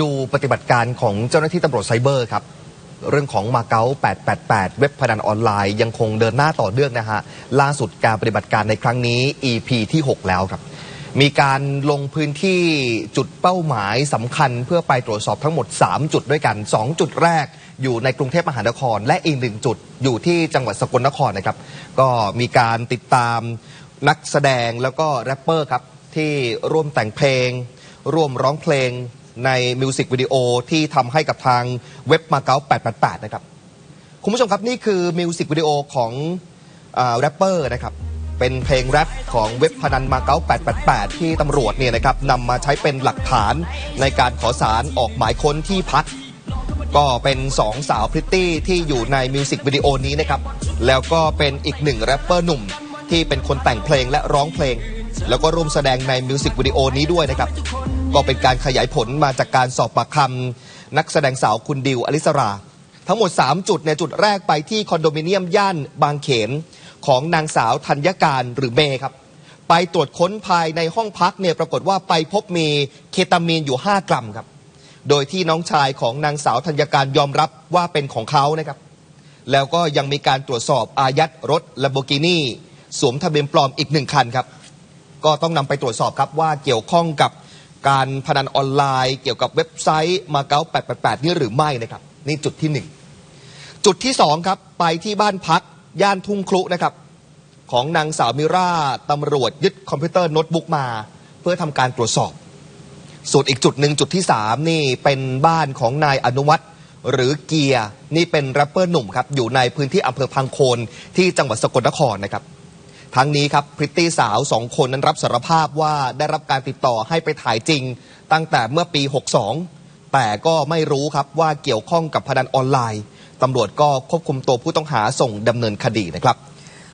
ดูปฏิบัติการของเจ้าหน้าที่ตำรวจไซเบอร์ครับ เรื่องของมาเก๊า888 เว็บพนันออนไลน์ยังคงเดินหน้าต่อเนื่องนะฮะ ล่าสุดการปฏิบัติการในครั้งนี้ EP ที่ 6 แล้วครับ มีการลงพื้นที่จุดเป้าหมายสำคัญเพื่อไปตรวจสอบทั้งหมด 3 จุดด้วยกัน 2 จุดแรกอยู่ในกรุงเทพมหานคร และอีกหนึ่งจุดอยู่ที่จังหวัดสกลนครนะครับ ก็มีการติดตามนักแสดงแล้วก็แรปเปอร์ครับที่ร่วมแต่งเพลง ร่วมร้องเพลง ในมิวสิกวิดีโอที่ทำให้กับทางเว็บมาเก๊า888 นะครับ คุณผู้ชมครับนี่คือมิวสิกวิดีโอของอแรปเปอร์นะครับ เป็นเพลงแรปของเว็บพนันมาเก๊า888 ที่ตำรวจเนี่ยนะครับนำมาใช้เป็นหลักฐานในการขอสารออกหมายค้นที่พักก็เป็นสองสาวพริตตี้ที่อยู่ในมิวสิกวิดีโอนี้นะครับ แล้วก็เป็นอีกหนึ่งแรปเปอร์หนุ่มที่เป็นคนแต่งเพลงและร้องเพลง แล้วก็ร่วมแสดงในมิวสิกวิดีโอนี้ด้วยนะครับ ก็เป็นการขยายผลมาจากการสอบปากคำนักแสดงสาวคุณดิวอลิสรา ทั้งหมด 3 จุดในจุดแรกไปที่คอนโดมิเนียมย่านบางเขนของนางสาวธัญการหรือเมย์ครับ ไปตรวจค้นภายในห้องพักเนี่ยปรากฏว่าไปพบมีเคตามีนอยู่ 5 กรัมครับ โดยที่น้องชายของนางสาวธัญการยอมรับว่าเป็นของเขานะครับ แล้วก็ยังมีการตรวจสอบอายัดรถ Lamborghini สวมทะเบียนปลอมอีกหนึ่งคันครับ ก็ต้องนำไปตรวจสอบครับว่าเกี่ยวข้องกับการพนันออนไลน์ เกี่ยวกับเว็บไซต์มาเก๊า888 นี่หรือไม่นะครับนี่จุดที่หนึ่งจุดที่สองครับไปที่บ้านพักย่านทุ่งครุนะครับของนางสาวมิราตำรวจยึดคอมพิวเตอร์โน้ตบุ๊กมา เพื่อทำการตรวจสอบ ส่วนอีกจุดหนึ่งจุดที่ 3 นี่เป็นบ้านของนายอนุวัตรหรือเกียร์นี่เป็นแรปเปอร์หนุ่มครับอยู่ในพื้นที่อำเภอพังโคนที่จังหวัดสกลนครนะครับ ทั้งนี้ครับพริตตี้สาวสองคนนั้นรับสารภาพว่าได้รับการติดต่อให้ไปถ่ายจริง ตั้งแต่เมื่อปี 62 แต่ก็ไม่รู้ครับว่าเกี่ยวข้องกับพนันออนไลน์ตำรวจก็ควบคุมตัวผู้ต้องหาส่งดำเนินคดีนะครับ